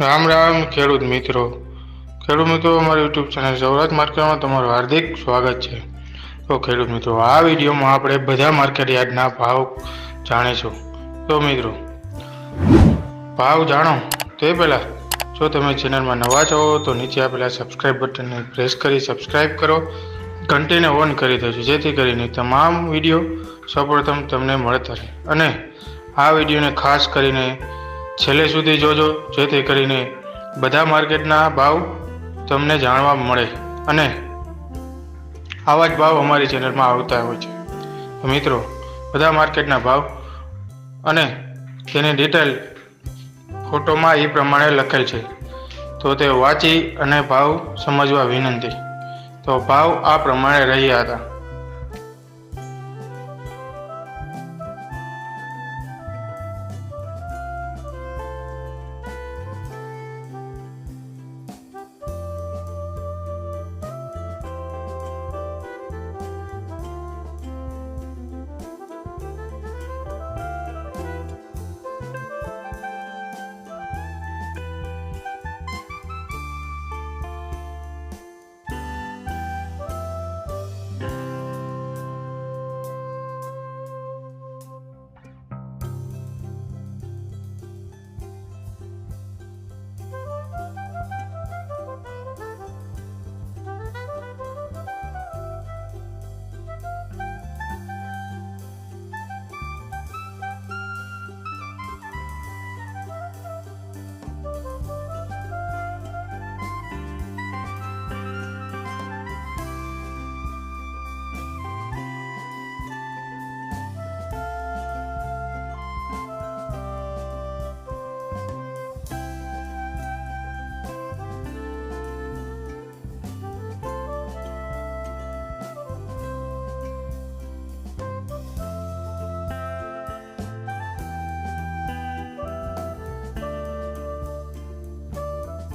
રામ રામ, ખેડૂત મિત્રો. ખેડૂત મિત્રો, અમારા યુટ્યુબ ચેનલ સૌરાષ્ટ્ર માર્કેટમાં તમારું હાર્દિક સ્વાગત છે. તો ખેડૂત મિત્રો, આ વિડીયોમાં આપણે બધા માર્કેટ યાર્ડના ભાવ જાણીશું. તો મિત્રો, ભાવ જાણો. તે પહેલાં, જો તમે ચેનલમાં નવા છો, તો નીચે આપેલા સબસ્ક્રાઇબ બટનને પ્રેસ કરી સબસ્ક્રાઇબ કરો. ઘંટીને ઓન કરી દેજો, જેથી કરીને તમામ વીડિયો સૌપ્રથમ તમને મળતા રહે. અને આ વિડીયોને ખાસ કરીને છેલ્લે સુધી જોજો, જેથી કરીને બધા માર્કેટના ભાવ તમને જાણવા મળે અને આવા જ ભાવ અમારી ચેનલમાં આવતા હોય છે. મિત્રો, બધા માર્કેટના ભાવ અને તેની ડિટેલ ફોટોમાં એ પ્રમાણે લખેલ છે. તો તે વાંચી અને ભાવ સમજવા વિનંતી. તો ભાવ આ પ્રમાણે રહ્યા હતા.